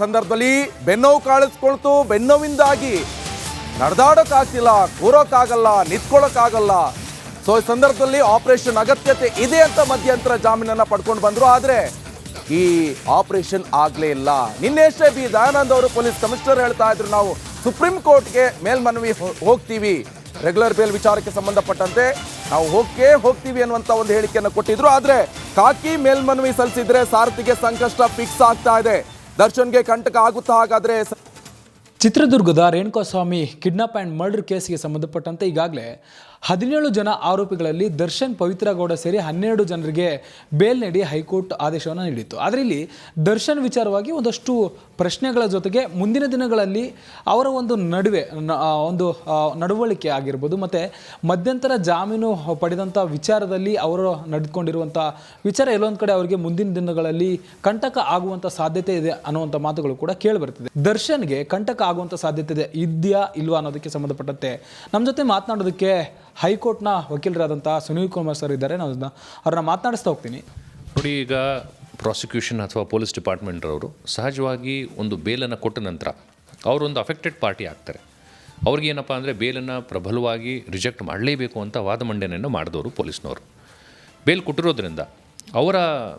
ಸಂದರ್ಭದಲ್ಲಿ ಬೆನ್ನೋವು ಕಾಣಿಸ್ಕೊಳ್ತು. ಬೆನ್ನೋವಿಂದಾಗಿ ನಡೆದಾಡೋಕ್ಕಾಗ್ತಿಲ್ಲ, ಕೂರೋಕ್ಕಾಗಲ್ಲ, ನಿಂತ್ಕೊಳ್ಳೋಕ್ಕಾಗಲ್ಲ. ಸೊ ಈ ಸಂದರ್ಭದಲ್ಲಿ ಆಪರೇಷನ್ ಅಗತ್ಯತೆ ಇದೆ ಅಂತ ಮಧ್ಯಂತರ ಜಾಮೀನನ್ನು ಪಡ್ಕೊಂಡು ಬಂದರು. ಆದರೆ ಈ ಆಪರೇಷನ್ ಆಗಲೇ ಇಲ್ಲ. ನಿನ್ನೆಷ್ಟೇ ಬಿ ದಯಾನಂದ್ ಅವರು ಪೊಲೀಸ್ ಕಮಿಷನರ್ ಹೇಳ್ತಾ ಇದ್ರು, ನಾವು ಸುಪ್ರೀಂ ಕೋರ್ಟ್ಗೆ ಮೇಲ್ಮನವಿ ಹೋಗ್ತೀವಿ. ರೆಗ್ಯುಲರ್ ಬೇಲ್ ವಿಚಾರಕ್ಕೆ ಸಂಬಂಧಪಟ್ಟಂತೆ ನಾವು ಹೋಗೇ ಹೋಗ್ತೀವಿ ಅನ್ನುವಂಥ ಒಂದು ಹೇಳಿಕೆಯನ್ನು ಕೊಟ್ಟಿದ್ರು. ಆದರೆ ಕಾಕಿ ಮೇಲ್ಮನವಿ ಸಲ್ಲಿಸಿದ್ರೆ ಸಾರಥಿಗೆ ಸಂಕಷ್ಟ ಫಿಕ್ಸ್ ಆಗ್ತಾ ಇದೆ. ದರ್ಶನ್ಗೆ ಕಂಟಕ ಆಗುತ್ತಾ ಹಾಗಾದ್ರೆ ಚಿತ್ರದುರ್ಗದ ರೇಣುಕಾಸ್ವಾಮಿ ಕಿಡ್ನಾಪ್ ಆ್ಯಂಡ್ ಮರ್ಡರ್ ಕೇಸ್ಗೆ ಸಂಬಂಧಪಟ್ಟಂತೆ ಈಗಾಗಲೇ ಹದಿನೇಳು ಜನ ಆರೋಪಿಗಳಲ್ಲಿ ದರ್ಶನ್ ಪವಿತ್ರಗೌಡ ಸೇರಿ ಹನ್ನೆರಡು ಜನರಿಗೆ ಬೇಲ್ ನೀಡಿ ಹೈಕೋರ್ಟ್ ಆದೇಶವನ್ನು ನೀಡಿತ್ತು. ಆದರೆ ಇಲ್ಲಿ ದರ್ಶನ್ ವಿಚಾರವಾಗಿ ಒಂದಷ್ಟು ಪ್ರಶ್ನೆಗಳ ಜೊತೆಗೆ ಮುಂದಿನ ದಿನಗಳಲ್ಲಿ ಅವರ ಒಂದು ನಡುವೆ ಒಂದು ನಡವಳಿಕೆ ಆಗಿರ್ಬೋದು, ಮತ್ತು ಮಧ್ಯಂತರ ಜಾಮೀನು ಪಡೆದಂಥ ವಿಚಾರದಲ್ಲಿ ಅವರು ನಡೆದುಕೊಂಡಿರುವಂಥ ವಿಚಾರ ಎಲ್ಲೊಂದು ಕಡೆ ಅವರಿಗೆ ಮುಂದಿನ ದಿನಗಳಲ್ಲಿ ಕಂಟಕ ಆಗುವಂಥ ಸಾಧ್ಯತೆ ಇದೆ ಅನ್ನುವಂಥ ಮಾತುಗಳು ಕೂಡ ಕೇಳಿಬರ್ತಿದೆ ದರ್ಶನ್ಗೆ ಕಂಟಕ ಆಗುವಂಥ ಸಾಧ್ಯತೆ ಇದೆ, ಇದೆಯಾ ಇಲ್ವಾ ಅನ್ನೋದಕ್ಕೆ ಸಂಬಂಧಪಟ್ಟಂತೆ. ನಮ್ಮ ಜೊತೆ ಮಾತನಾಡೋದಕ್ಕೆ ಹೈಕೋರ್ಟ್ನ ವಕೀಲರಾದಂಥ ಸುನೀಲ್ ಕುಮಾರ್ ಸರ್ ಇದ್ದಾರೆ. ನಾನು ಅದನ್ನ ಅವ್ರನ್ನ ಮಾತನಾಡಿಸ್ತಾ ಹೋಗ್ತೀನಿ. ನೋಡಿ, ಈಗ ಪ್ರಾಸಿಕ್ಯೂಷನ್ ಅಥವಾ ಪೊಲೀಸ್ ಡಿಪಾರ್ಟ್ಮೆಂಟ್ರವರು ಸಹಜವಾಗಿ ಒಂದು ಬೇಲನ್ನು ಕೊಟ್ಟ ನಂತರ ಅವರೊಂದು ಅಫೆಕ್ಟೆಡ್ ಪಾರ್ಟಿ ಆಗ್ತಾರೆ. ಅವ್ರಿಗೇನಪ್ಪ ಅಂದರೆ ಬೇಲನ್ನು ಪ್ರಬಲವಾಗಿ ರಿಜೆಕ್ಟ್ ಮಾಡಲೇಬೇಕು ಅಂತ ವಾದ ಮಂಡನೆಯನ್ನು ಮಾಡಿದವರು ಪೊಲೀಸ್ನವರು. ಬೇಲ್ ಕೊಟ್ಟಿರೋದ್ರಿಂದ ಅವರ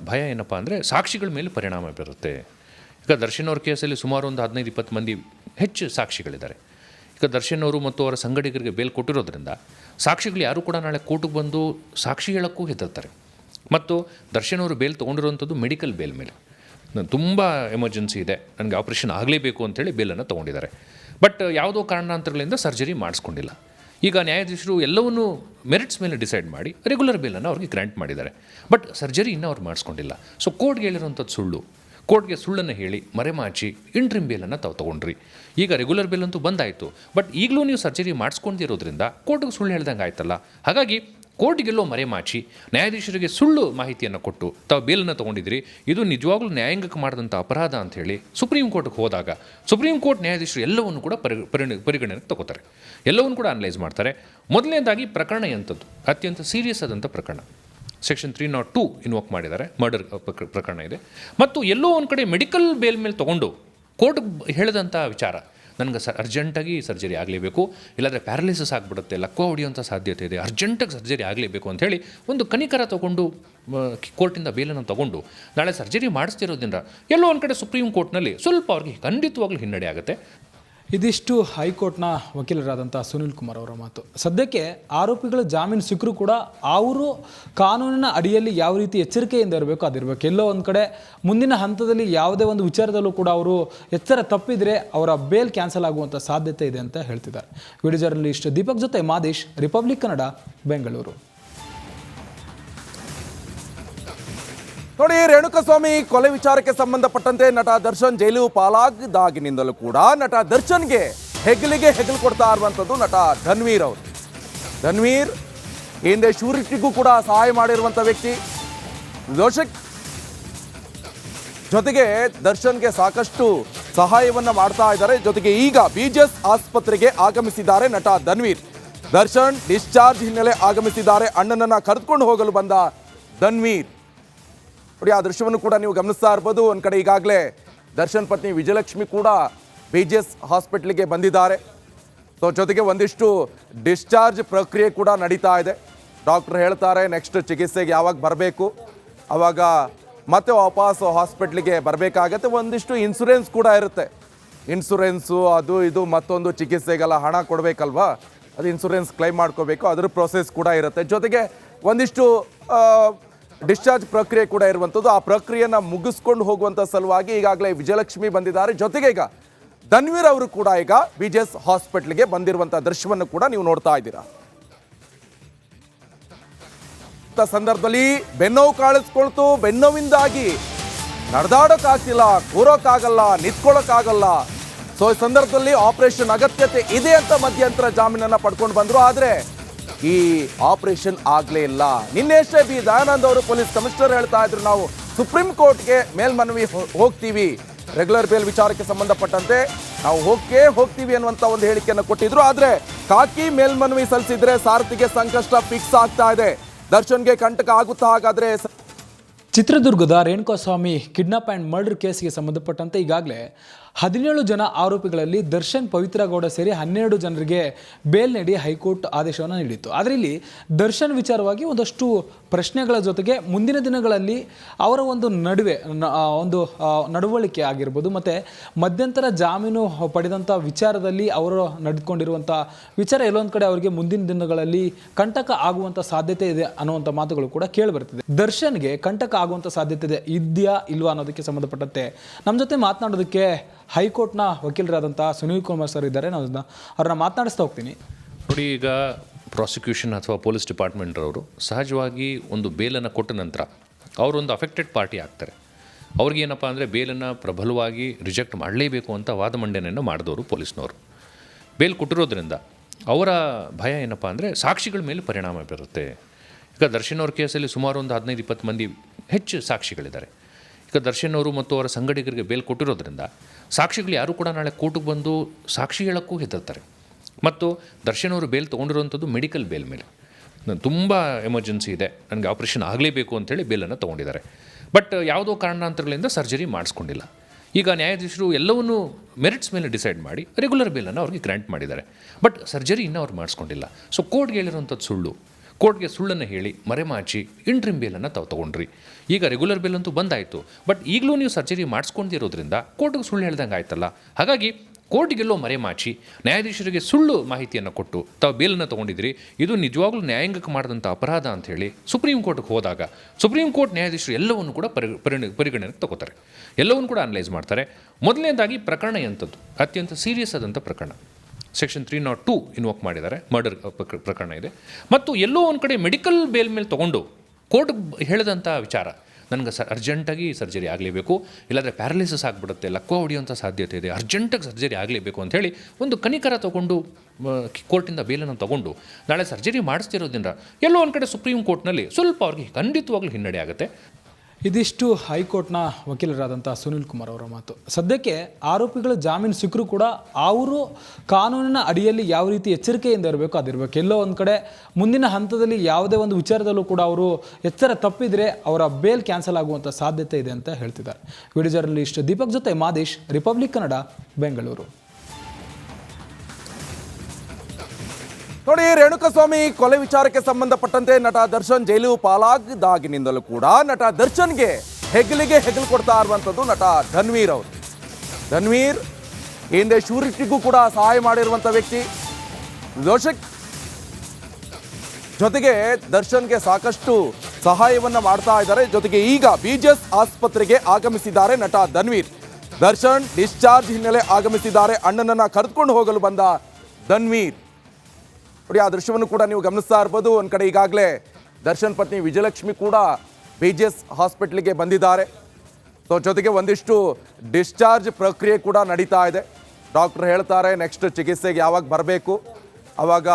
ಭಯ ಏನಪ್ಪ ಅಂದರೆ ಸಾಕ್ಷಿಗಳ ಮೇಲೆ ಪರಿಣಾಮ ಬೀರುತ್ತೆ. ಈಗ ದರ್ಶನ್ ಅವ್ರ ಕೇಸಲ್ಲಿ ಸುಮಾರು ಒಂದು ಹದಿನೈದು, ಇಪ್ಪತ್ತು ಮಂದಿ ಹೆಚ್ಚು ಸಾಕ್ಷಿಗಳಿದ್ದಾರೆ. ಈಗ ದರ್ಶನ್ ಅವರು ಮತ್ತು ಅವರ ಸಂಗಡಿಗರಿಗೆ ಬೇಲ್ ಕೊಟ್ಟಿರೋದ್ರಿಂದ ಸಾಕ್ಷಿಗಳು ಯಾರು ಕೂಡ ನಾಳೆ ಕೋರ್ಟಿಗೆ ಬಂದು ಸಾಕ್ಷಿ ಹೇಳೋಕ್ಕೂ ಹೆದರ್ತಾರೆ. ಮತ್ತು ದರ್ಶನ್ ಅವರು ಬೇಲ್ ತೊಗೊಂಡಿರುವಂಥದ್ದು ಮೆಡಿಕಲ್ ಬೇಲ್ ಮೇಲೆ. ನಾನು ತುಂಬ ಎಮರ್ಜೆನ್ಸಿ ಇದೆ. ನನಗೆ ಆಪ್ರೇಷನ್ ಆಗಲೇಬೇಕು ಅಂತೇಳಿ ಬೇಲನ್ನು ತೊಗೊಂಡಿದ್ದಾರೆ. ಬಟ್ ಯಾವುದೋ ಕಾರಣಾಂತರಗಳಿಂದ ಸರ್ಜರಿ ಮಾಡಿಸ್ಕೊಂಡಿಲ್ಲ. ಈಗ ನ್ಯಾಯಾಧೀಶರು ಎಲ್ಲವನ್ನೂ ಮೆರಿಟ್ಸ್ ಮೇಲೆ ಡಿಸೈಡ್ ಮಾಡಿ ರೆಗ್ಯುಲರ್ ಬೇಲನ್ನು ಅವ್ರಿಗೆ ಗ್ರ್ಯಾಂಟ್ ಮಾಡಿದ್ದಾರೆ. ಬಟ್ ಸರ್ಜರಿ ಇನ್ನೂ ಅವ್ರು ಮಾಡಿಸ್ಕೊಂಡಿಲ್ಲ. ಸೊ ಕೋರ್ಟ್ಗೆ ಹೇಳಿರೋಂಥದ್ದು ಸುಳ್ಳು. ಕೋರ್ಟ್ಗೆ ಸುಳ್ಳನ್ನು ಹೇಳಿ ಮರೆಮಾಚಿ ಇಂಟ್ರಿಮ್ ಬೇಲನ್ನು ತಾವು ತೊಗೊಂಡ್ರಿ. ಈಗ ರೆಗ್ಯುಲರ್ ಬೇಲ್ ಅಂತೂ ಬಂದಾಯಿತು. ಬಟ್ ಈಗಲೂ ನೀವು ಸರ್ಜರಿ ಮಾಡಿಸ್ಕೊಂಡಿರೋದ್ರಿಂದ ಕೋರ್ಟ್ಗೆ ಸುಳ್ಳು ಹೇಳ್ದಂಗೆ ಆಯ್ತಲ್ಲ. ಹಾಗಾಗಿ ಕೋರ್ಟ್ಗೆಲ್ಲೋ ಮರೆಮಾಚಿ ನ್ಯಾಯಾಧೀಶರಿಗೆ ಸುಳ್ಳು ಮಾಹಿತಿಯನ್ನು ಕೊಟ್ಟು ತಾವು ಬೇಲನ್ನು ತೊಗೊಂಡಿದ್ರಿ. ಇದು ನಿಜವಾಗ್ಲೂ ನ್ಯಾಯಾಂಗಕ್ಕೆ ಮಾಡಿದಂಥ ಅಪರಾಧ ಅಂತ ಹೇಳಿ ಸುಪ್ರೀಂ ಕೋರ್ಟ್ಗೆ ಹೋದಾಗ ಸುಪ್ರೀಂ ಕೋರ್ಟ್ ನ್ಯಾಯಾಧೀಶರು ಎಲ್ಲವನ್ನು ಕೂಡ ಪರಿ ಪರಿಗಣನೆಗೆ ತಗೋತಾರೆ. ಎಲ್ಲವನ್ನು ಕೂಡ ಅನಲೈಸ್ ಮಾಡ್ತಾರೆ. ಮೊದಲನೇದಾಗಿ ಪ್ರಕರಣ ಎಂಥದ್ದು? ಅತ್ಯಂತ ಸೀರಿಯಸ್ ಆದಂಥ ಪ್ರಕರಣ. Section three nought two invoke ಮಾಡಿದ್ದಾರೆ. ಮರ್ಡರ್ ಪ್ರಕರಣ ಇದೆ. ಮತ್ತು ಎಲ್ಲೋ ಒಂದು ಕಡೆ ಮೆಡಿಕಲ್ ಬೇಲ್ ಮೇಲೆ ತೊಗೊಂಡು ಕೋರ್ಟ್ ಹೇಳಿದಂಥ ವಿಚಾರ, ನನಗೆ ಸ ಅರ್ಜೆಂಟಾಗಿ ಸರ್ಜರಿ ಆಗಲೇಬೇಕು, ಇಲ್ಲಾಂದರೆ ಪ್ಯಾರಲಿಸಿಸ್ ಆಗಿಬಿಡುತ್ತೆ, ಲಕ್ವ ಹೊಡೆಯುವಂಥ ಸಾಧ್ಯತೆ ಇದೆ ಅರ್ಜೆಂಟಾಗಿ ಸರ್ಜರಿ ಆಗಲೇಬೇಕು ಅಂಥೇಳಿ ಒಂದು ಕನಿಕರ ತೊಗೊಂಡು ಕೋರ್ಟಿಂದ ಬೇಲನ್ನು ತೊಗೊಂಡು ನಾಳೆ ಸರ್ಜರಿ ಮಾಡಿಸ್ತಿರೋದ್ರಿಂದ ಎಲ್ಲೋ ಒಂದು ಕಡೆ ಸುಪ್ರೀಂ ಕೋರ್ಟ್ನಲ್ಲಿ ಸ್ವಲ್ಪ ಅವ್ರಿಗೆ ಖಂಡಿತವಾಗ್ಲೂ ಹಿನ್ನಡೆ ಆಗುತ್ತೆ. ಇದಿಷ್ಟು ಹೈಕೋರ್ಟ್ನ ವಕೀಲರಾದಂಥ ಸುನಿಲ್ ಕುಮಾರ್ ಅವರ ಮಾತು. ಸದ್ಯಕ್ಕೆ ಆರೋಪಿಗಳು ಜಾಮೀನು ಸಿಕ್ಕರೂ ಕೂಡ ಅವರು ಕಾನೂನಿನ ಅಡಿಯಲ್ಲಿ ಯಾವ ರೀತಿ ಎಚ್ಚರಿಕೆಯಿಂದ ಇರಬೇಕು ಅದಿರಬೇಕು. ಎಲ್ಲೋ ಒಂದು ಕಡೆ ಮುಂದಿನ ಹಂತದಲ್ಲಿ ಯಾವುದೇ ಒಂದು ವಿಚಾರದಲ್ಲೂ ಕೂಡ ಅವರು ಎಚ್ಚರ ತಪ್ಪಿದರೆ ಅವರ ಬೇಲ್ ಕ್ಯಾನ್ಸಲ್ ಆಗುವಂಥ ಸಾಧ್ಯತೆ ಇದೆ ಅಂತ ಹೇಳ್ತಿದ್ದಾರೆ. ವಿಡಿಯೋ ಜರ್ನಲಿಸ್ಟ್ ದೀಪಕ್ ಜೊತೆ ಮಾದೇಶ್, ರಿಪಬ್ಲಿಕ್ ಕನ್ನಡ, ಬೆಂಗಳೂರು. ನೋಡಿ, ರೇಣುಕಸ್ವಾಮಿ ಕೊಲೆ ವಿಚಾರಕ್ಕೆ ಸಂಬಂಧಪಟ್ಟಂತೆ ನಟ ದರ್ಶನ್ ಜೈಲು ಪಾಲಾಗಿದ್ದಾಗಿನಿಂದಲೂ ಕೂಡ ನಟ ದರ್ಶನ್ಗೆ ಹೆಗಲಿಗೆ ಹೆಗಲು ಕೊಡ್ತಾ ಇರುವಂಥದ್ದು ನಟ ಧನ್ವೀರ್ ಅವರು. ಧನ್ವೀರ್, ಹಿಂದೆ ಶೂರಿಟಿಗೂ ಕೂಡ ಸಹಾಯ ಮಾಡಿರುವಂಥ ವ್ಯಕ್ತಿ. ದೋಷಕ್ ಜೊತೆಗೆ ದರ್ಶನ್ಗೆ ಸಾಕಷ್ಟು ಸಹಾಯವನ್ನು ಮಾಡ್ತಾ ಇದ್ದಾರೆ. ಜೊತೆಗೆ ಈಗ ಬಿಜೆಸ್ ಆಸ್ಪತ್ರೆಗೆ ಆಗಮಿಸಿದ್ದಾರೆ ನಟ ಧನ್ವೀರ್. ದರ್ಶನ್ ಡಿಸ್ಚಾರ್ಜ್ ಹಿನ್ನೆಲೆ ಆಗಮಿಸಿದ್ದಾರೆ. ಅಣ್ಣನನ್ನು ಕರೆದುಕೊಂಡು ಹೋಗಲು ಬಂದ ಧನ್ವೀರ್. ನೋಡಿ, ಆ ದೃಶ್ಯವನ್ನು ಕೂಡ ನೀವು ಗಮನಿಸ್ತಾ ಇರ್ಬೋದು. ಒಂದು ಕಡೆ ಈಗಾಗಲೇ ದರ್ಶನ್ ಪತ್ನಿ ವಿಜಯಲಕ್ಷ್ಮಿ ಕೂಡ ಬಿ ಜಿ ಎಸ್ ಹಾಸ್ಪಿಟ್ಲಿಗೆ ಬಂದಿದ್ದಾರೆ. ಸೊ ಜೊತೆಗೆ ಒಂದಿಷ್ಟು ಡಿಸ್ಚಾರ್ಜ್ ಪ್ರಕ್ರಿಯೆ ಕೂಡ ನಡೀತಾ ಇದೆ. ಡಾಕ್ಟರ್ ಹೇಳ್ತಾರೆ ನೆಕ್ಸ್ಟ್ ಚಿಕಿತ್ಸೆಗೆ ಯಾವಾಗ ಬರಬೇಕು? ಆವಾಗ ಮತ್ತೆ ವಾಪಸ್ ಹಾಸ್ಪಿಟ್ಲಿಗೆ ಬರಬೇಕಾಗತ್ತೆ. ಒಂದಿಷ್ಟು ಇನ್ಸುರೆನ್ಸ್ ಕೂಡ ಇರುತ್ತೆ. ಇನ್ಸುರೆನ್ಸು ಅದು ಇದು, ಮತ್ತೊಂದು ಚಿಕಿತ್ಸೆಗೆಲ್ಲ ಹಣ ಕೊಡಬೇಕಲ್ವಾ? ಅದು ಇನ್ಸುರೆನ್ಸ್ ಕ್ಲೈಮ್ ಮಾಡ್ಕೋಬೇಕು. ಅದ್ರ ಪ್ರೊಸೆಸ್ ಕೂಡ ಇರುತ್ತೆ. ಜೊತೆಗೆ ಒಂದಿಷ್ಟು ಡಿಸ್ಚಾರ್ಜ್ ಪ್ರಕ್ರಿಯೆ ಕೂಡ ಇರುವಂಥದ್ದು. ಆ ಪ್ರಕ್ರಿಯೆನ ಮುಗಿಸ್ಕೊಂಡು ಹೋಗುವಂಥ ಸಲುವಾಗಿ ಈಗಾಗಲೇ ವಿಜಯಲಕ್ಷ್ಮಿ ಬಂದಿದ್ದಾರೆ. ಜೊತೆಗೆ ಈಗ ಧನ್ವೀರ್ ಅವರು ಕೂಡ ಈಗ ಬಿ ಜಿ ಎಸ್ ಹಾಸ್ಪಿಟ್ಲಿಗೆ ಬಂದಿರುವಂಥ ದೃಶ್ಯವನ್ನು ಕೂಡ ನೀವು ನೋಡ್ತಾ ಇದ್ದೀರಾ. ಸಂದರ್ಭದಲ್ಲಿ ಬೆನ್ನೋವು ಕಾಣಿಸ್ಕೊಳ್ತು. ಬೆನ್ನೋವಿಂದಾಗಿ ನಡೆದಾಡೋಕ್ಕಾಗ್ತಿಲ್ಲ, ಕೂರೋಕ್ಕಾಗಲ್ಲ, ನಿಂತ್ಕೊಳ್ಳೋಕ್ಕಾಗಲ್ಲ. ಸೊ, ಈ ಸಂದರ್ಭದಲ್ಲಿ ಆಪರೇಷನ್ ಅಗತ್ಯತೆ ಇದೆ ಅಂತ ಮಧ್ಯಂತರ ಜಾಮೀನನ್ನು ಪಡ್ಕೊಂಡು ಬಂದರು. ಆದ್ರೆ ಈ ಆಪರೇಷನ್ ಆಗಲೇ ಇಲ್ಲ. ನಿನ್ನೆಷ್ಟೇ ಬಿ ದಯಾನಂದ್ ಅವರು ಪೊಲೀಸ್ ಕಮಿಷನರ್ ಹೇಳ್ತಾ ಇದ್ರು, ನಾವು ಸುಪ್ರೀಂ ಕೋರ್ಟ್ಗೆ ಮೇಲ್ಮನವಿ ಹೋಗ್ತೀವಿ. ರೆಗ್ಯುಲರ್ ಬೇಲ್ ವಿಚಾರಕ್ಕೆ ಸಂಬಂಧಪಟ್ಟಂತೆ ನಾವು ಹೋಗೇ ಹೋಗ್ತೀವಿ ಅನ್ನುವಂತ ಒಂದು ಹೇಳಿಕೆಯನ್ನು ಕೊಟ್ಟಿದ್ರು. ಆದರೆ ಕಾಕಿ ಮೇಲ್ಮನವಿ ಸಲ್ಲಿಸಿದ್ರೆ ಸಾರಥಿಗೆ ಸಂಕಷ್ಟ ಫಿಕ್ಸ್ ಆಗ್ತಾ ಇದೆ. ದರ್ಶನ್ಗೆ ಕಂಟಕ ಆಗುತ್ತಾ ಹಾಗಾದ್ರೆ ಚಿತ್ರದುರ್ಗದ ರೇಣುಕಾಸ್ವಾಮಿ ಕಿಡ್ನಾಪ್ ಆ್ಯಂಡ್ ಮರ್ಡರ್ ಕೇಸ್ಗೆ ಸಂಬಂಧಪಟ್ಟಂತೆ ಈಗಾಗಲೇ ಹದಿನೇಳು ಜನ ಆರೋಪಿಗಳಲ್ಲಿ ದರ್ಶನ್ ಪವಿತ್ರಗೌಡ ಸೇರಿ ಹನ್ನೆರಡು ಜನರಿಗೆ ಬೇಲ್ ನೀಡಿ ಹೈಕೋರ್ಟ್ ಆದೇಶವನ್ನು ನೀಡಿತ್ತು. ಆದರೆ ಇಲ್ಲಿ ದರ್ಶನ್ ವಿಚಾರವಾಗಿ ಒಂದಷ್ಟು ಪ್ರಶ್ನೆಗಳ ಜೊತೆಗೆ ಮುಂದಿನ ದಿನಗಳಲ್ಲಿ ಅವರ ಒಂದು ನಡುವೆ ಒಂದು ನಡವಳಿಕೆ ಆಗಿರ್ಬೋದು, ಮತ್ತು ಮಧ್ಯಂತರ ಜಾಮೀನು ಪಡೆದಂಥ ವಿಚಾರದಲ್ಲಿ ಅವರು ನಡೆದುಕೊಂಡಿರುವಂಥ ವಿಚಾರ ಎಲ್ಲೊಂದು ಕಡೆ ಅವರಿಗೆ ಮುಂದಿನ ದಿನಗಳಲ್ಲಿ ಕಂಟಕ ಆಗುವಂಥ ಸಾಧ್ಯತೆ ಇದೆ ಅನ್ನುವಂಥ ಮಾತುಗಳು ಕೂಡ ಕೇಳಿಬರ್ತಿದೆ ದರ್ಶನ್ಗೆ ಕಂಟಕ ಆಗುವಂಥ ಸಾಧ್ಯತೆ ಇದೆ, ಇದೆಯಾ ಇಲ್ವಾ ಅನ್ನೋದಕ್ಕೆ ಸಂಬಂಧಪಟ್ಟಂತೆ. ನಮ್ಮ ಜೊತೆ ಮಾತನಾಡೋದಕ್ಕೆ ಹೈಕೋರ್ಟ್ನ ವಕೀಲರಾದಂಥ ಸುನೀಲ್ ಕುಮಾರ್ ಸರ್ ಇದ್ದಾರೆ. ನಾನು ಅವ್ರನ್ನ ಮಾತನಾಡಿಸ್ತಾ ಹೋಗ್ತೀನಿ. ನೋಡಿ, ಈಗ ಪ್ರಾಸಿಕ್ಯೂಷನ್ ಅಥವಾ ಪೊಲೀಸ್ ಡಿಪಾರ್ಟ್ಮೆಂಟ್ರವರು ಸಹಜವಾಗಿ ಒಂದು ಬೇಲನ್ನು ಕೊಟ್ಟ ನಂತರ ಅವರೊಂದು ಅಫೆಕ್ಟೆಡ್ ಪಾರ್ಟಿ ಆಗ್ತಾರೆ. ಅವ್ರಿಗೇನಪ್ಪ ಅಂದರೆ ಬೇಲನ್ನು ಪ್ರಬಲವಾಗಿ ರಿಜೆಕ್ಟ್ ಮಾಡಲೇಬೇಕು ಅಂತ ವಾದ ಮಂಡನೆಯನ್ನು ಮಾಡಿದವರು ಪೊಲೀಸ್ನವರು. ಬೇಲ್ ಕೊಟ್ಟಿರೋದ್ರಿಂದ ಅವರ ಭಯ ಏನಪ್ಪ ಅಂದರೆ ಸಾಕ್ಷಿಗಳ ಮೇಲೆ ಪರಿಣಾಮ ಬೀರುತ್ತೆ. ಈಗ ದರ್ಶನ್ ಅವ್ರ ಕೇಸಲ್ಲಿ ಸುಮಾರು ಒಂದು ಹದಿನೈದು, ಇಪ್ಪತ್ತು ಮಂದಿ ಹೆಚ್ಚು ಸಾಕ್ಷಿಗಳಿದ್ದಾರೆ. ಈಗ ದರ್ಶನ್ ಅವರು ಮತ್ತು ಅವರ ಸಂಗಡಿಗರಿಗೆ ಬೇಲ್ ಕೊಟ್ಟಿರೋದ್ರಿಂದ ಸಾಕ್ಷಿಗಳು ಯಾರು ಕೂಡ ನಾಳೆ ಕೋರ್ಟಿಗೆ ಬಂದು ಸಾಕ್ಷಿ ಹೇಳೋಕ್ಕೂ ಹೆದರ್ತಾರೆ. ಮತ್ತು ದರ್ಶನ್ ಅವರು ಬೇಲ್ ತೊಗೊಂಡಿರುವಂಥದ್ದು ಮೆಡಿಕಲ್ ಬೇಲ್ ಮೇಲೆ. ತುಂಬ ಎಮರ್ಜೆನ್ಸಿ ಇದೆ. ನನಗೆ ಆಪ್ರೇಷನ್ ಆಗಲೇಬೇಕು ಅಂತೇಳಿ ಬೇಲನ್ನು ತೊಗೊಂಡಿದ್ದಾರೆ. ಬಟ್ ಯಾವುದೋ ಕಾರಣಾಂತರಗಳಿಂದ ಸರ್ಜರಿ ಮಾಡಿಸ್ಕೊಂಡಿಲ್ಲ. ಈಗ ನ್ಯಾಯಾಧೀಶರು ಎಲ್ಲವನ್ನೂ ಮೆರಿಟ್ಸ್ ಮೇಲೆ ಡಿಸೈಡ್ ಮಾಡಿ ರೆಗ್ಯುಲರ್ ಬೇಲನ್ನು ಅವ್ರಿಗೆ ಗ್ರ್ಯಾಂಟ್ ಮಾಡಿದ್ದಾರೆ. ಬಟ್ ಸರ್ಜರಿ ಇನ್ನೂ ಅವ್ರು ಮಾಡಿಸ್ಕೊಂಡಿಲ್ಲ. ಸೊ ಕೋರ್ಟ್ಗೆ ಹೇಳಿರುವಂಥದ್ದು ಸುಳ್ಳು. ಕೋರ್ಟ್ಗೆ ಸುಳ್ಳನ್ನು ಹೇಳಿ ಮರೆಮಾಚಿ ಇಂಟ್ರಿಮ್ ಬೇಲನ್ನು ತಾವು ತೊಗೊಂಡ್ರಿ. ಈಗ ರೆಗ್ಯುಲರ್ ಬೇಲ್ ಅಂತೂ ಬಂದಾಯಿತು. ಬಟ್ ಈಗಲೂ ನೀವು ಸರ್ಜರಿ ಮಾಡಿಸ್ಕೊಂಡಿರೋದ್ರಿಂದ ಕೋರ್ಟ್ಗೆ ಸುಳ್ಳು ಹೇಳ್ದಂಗೆ ಆಯ್ತಲ್ಲ ಹಾಗಾಗಿ ಕೋರ್ಟ್ಗೆಲ್ಲೋ ಮರೆಮಾಚಿ ನ್ಯಾಯಾಧೀಶರಿಗೆ ಸುಳ್ಳು ಮಾಹಿತಿಯನ್ನು ಕೊಟ್ಟು ತಾವು ಬೇಲನ್ನು ತೊಗೊಂಡಿದ್ರಿ, ಇದು ನಿಜವಾಗ್ಲೂ ನ್ಯಾಯಾಂಗಕ್ಕೆ ಮಾಡಿದಂಥ ಅಪರಾಧ ಅಂತ ಹೇಳಿ ಸುಪ್ರೀಂ ಕೋರ್ಟ್ಗೆ ಹೋದಾಗ, ಸುಪ್ರೀಂ ಕೋರ್ಟ್ ನ್ಯಾಯಾಧೀಶರು ಎಲ್ಲವನ್ನು ಕೂಡ ಪರಿ ಪರಿಗಣನೆಗೆ ತಗೋತಾರೆ. ಎಲ್ಲವನ್ನು ಕೂಡ ಅನಲೈಸ್ ಮಾಡ್ತಾರೆ. ಮೊದಲನೇದಾಗಿ ಪ್ರಕರಣ ಎಂಥದ್ದು? ಅತ್ಯಂತ ಸೀರಿಯಸ್ ಆದಂಥ ಪ್ರಕರಣ. Section three nought two invoke ಮಾಡಿದ್ದಾರೆ. ಮರ್ಡರ್ ಪ್ರಕರಣ ಇದೆ. ಮತ್ತು ಎಲ್ಲೋ ಒಂದು ಕಡೆ ಮೆಡಿಕಲ್ ಬೇಲ್ ಮೇಲೆ ತೊಗೊಂಡು ಕೋರ್ಟ್ ಹೇಳಿದಂಥ ವಿಚಾರ. ನನಗೆ ಸ ಅರ್ಜೆಂಟಾಗಿ ಸರ್ಜರಿ ಆಗಲೇಬೇಕು. ಇಲ್ಲಾಂದರೆ ಪ್ಯಾರಾಲಿಸಿಸ್ ಆಗಿಬಿಡುತ್ತೆ. ಲಕ್ಕೋ ಹೊಡೆಯುವಂಥ ಸಾಧ್ಯತೆ ಇದೆ. ಅರ್ಜೆಂಟಾಗಿ ಸರ್ಜರಿ ಆಗಲೇಬೇಕು ಅಂಥೇಳಿ ಒಂದು ಕನಿಕರ ತೊಗೊಂಡು ಕೋರ್ಟಿಂದ ಬೇಲನ್ನು ತೊಗೊಂಡು ನಾಳೆ ಸರ್ಜರಿ ಮಾಡಿಸ್ತಿರೋದ್ರಿಂದ ಎಲ್ಲೋ ಒಂದು ಕಡೆ ಸುಪ್ರೀಂ ಕೋರ್ಟ್ನಲ್ಲಿ ಸ್ವಲ್ಪ ಅವ್ರಿಗೆ ಖಂಡಿತವಾಗ್ಲೂ ಹಿನ್ನಡೆ ಆಗುತ್ತೆ. ಇದಿಷ್ಟು ಹೈಕೋರ್ಟ್ನ ವಕೀಲರಾದಂಥ ಸುನಿಲ್ ಕುಮಾರ್ ಅವರ ಮಾತು. ಸದ್ಯಕ್ಕೆ ಆರೋಪಿಗಳ ಜಾಮೀನು ಸಿಕ್ಕರೂ ಕೂಡ ಅವರು ಕಾನೂನಿನ ಅಡಿಯಲ್ಲಿ ಯಾವ ರೀತಿ ಎಚ್ಚರಿಕೆಯಿಂದ ಇರಬೇಕು ಅದಿರಬೇಕು. ಎಲ್ಲೋ ಒಂದು ಕಡೆ ಮುಂದಿನ ಹಂತದಲ್ಲಿ ಯಾವುದೇ ಒಂದು ವಿಚಾರದಲ್ಲೂ ಕೂಡ ಅವರು ಎಚ್ಚರ ತಪ್ಪಿದರೆ ಅವರ ಬೇಲ್ ಕ್ಯಾನ್ಸಲ್ ಆಗುವಂಥ ಸಾಧ್ಯತೆ ಇದೆ ಅಂತ ಹೇಳ್ತಿದ್ದಾರೆ. ವಿಡಿಯೋ ಜರ್ನಲಿಸ್ಟ್ ದೀಪಕ್ ಜೊತೆ ಮಾದೇಶ್, ರಿಪಬ್ಲಿಕ್ ಕನ್ನಡ, ಬೆಂಗಳೂರು. ನೋಡಿ, ರೇಣುಕಸ್ವಾಮಿ ಕೊಲೆ ವಿಚಾರಕ್ಕೆ ಸಂಬಂಧಪಟ್ಟಂತೆ ನಟ ದರ್ಶನ್ ಜೈಲು ಪಾಲಾಗಿದ್ದಾಗಿನಿಂದಲೂ ಕೂಡ ನಟ ದರ್ಶನ್ಗೆ ಹೆಗಲಿಗೆ ಹೆಗಲು ಕೊಡ್ತಾ ಇರುವಂಥದ್ದು ನಟ ಧನ್ವೀರ್ ಅವರು. ಧನ್ವೀರ್ ಹಿಂದೆ ಶೂರಿಟಿಗೂ ಕೂಡ ಸಹಾಯ ಮಾಡಿರುವಂಥ ವ್ಯಕ್ತಿ. ದೋಷಕ್ ಜೊತೆಗೆ ದರ್ಶನ್ಗೆ ಸಾಕಷ್ಟು ಸಹಾಯವನ್ನ ಮಾಡ್ತಾ ಇದ್ದಾರೆ. ಜೊತೆಗೆ ಈಗ ಬಿ ಜಿ ಎಸ್ ಆಸ್ಪತ್ರೆಗೆ ಆಗಮಿಸಿದ್ದಾರೆ ನಟ ಧನ್ವೀರ್. ದರ್ಶನ್ ಡಿಸ್ಚಾರ್ಜ್ ಹಿನ್ನೆಲೆ ಆಗಮಿಸಿದ್ದಾರೆ. ಅಣ್ಣನನ್ನ ಕರೆದುಕೊಂಡು ಹೋಗಲು ಬಂದ ಧನ್ವೀರ್. ನೋಡಿ, ಆ ದೃಶ್ಯವನ್ನು ಕೂಡ ನೀವು ಗಮನಿಸ್ತಾ ಇರ್ಬೋದು. ಒಂದು ಕಡೆ ಈಗಾಗಲೇ ದರ್ಶನ್ ಪತ್ನಿ ವಿಜಯಲಕ್ಷ್ಮಿ ಕೂಡ ಬಿ ಜಿ ಎಸ್ ಹಾಸ್ಪಿಟ್ಲಿಗೆ ಬಂದಿದ್ದಾರೆ. ಸೊ ಜೊತೆಗೆ ಒಂದಿಷ್ಟು ಡಿಸ್ಚಾರ್ಜ್ ಪ್ರಕ್ರಿಯೆ ಕೂಡ ನಡೀತಾ ಇದೆ. ಡಾಕ್ಟರ್ ಹೇಳ್ತಾರೆ ನೆಕ್ಸ್ಟ್ ಚಿಕಿತ್ಸೆಗೆ ಯಾವಾಗ ಬರಬೇಕು? ಆವಾಗ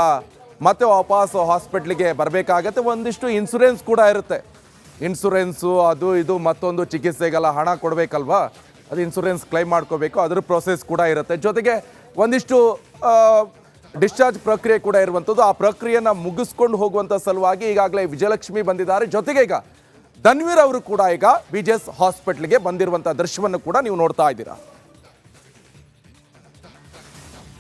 ಮತ್ತೆ ವಾಪಸ್ ಹಾಸ್ಪಿಟ್ಲಿಗೆ ಬರಬೇಕಾಗತ್ತೆ. ಒಂದಿಷ್ಟು ಇನ್ಸುರೆನ್ಸ್ ಕೂಡ ಇರುತ್ತೆ. ಇನ್ಸೂರೆನ್ಸು ಅದು ಇದು, ಮತ್ತೊಂದು ಚಿಕಿತ್ಸೆಗೆಲ್ಲ ಹಣ ಕೊಡಬೇಕಲ್ವಾ? ಅದು ಇನ್ಸುರೆನ್ಸ್ ಕ್ಲೈಮ್ ಮಾಡ್ಕೋಬೇಕು. ಅದ್ರ ಪ್ರೊಸೆಸ್ ಕೂಡ ಇರುತ್ತೆ. ಜೊತೆಗೆ ಒಂದಿಷ್ಟು ಡಿಸ್ಚಾರ್ಜ್ ಪ್ರಕ್ರಿಯೆ ಕೂಡ ಇರುವಂಥದ್ದು. ಆ ಪ್ರಕ್ರಿಯೆನ ಮುಗಿಸ್ಕೊಂಡು ಹೋಗುವಂಥ ಸಲುವಾಗಿ ಈಗಾಗಲೇ ವಿಜಯಲಕ್ಷ್ಮಿ ಬಂದಿದ್ದಾರೆ. ಜೊತೆಗೆ ಈಗ ಧನ್ವೀರ್ ಅವರು ಕೂಡ ಈಗ ಬಿ ಜಿ ಎಸ್ ಹಾಸ್ಪಿಟ್ಲಿಗೆ ಬಂದಿರುವಂಥ ದೃಶ್ಯವನ್ನು ಕೂಡ ನೀವು ನೋಡ್ತಾ ಇದ್ದೀರಾ.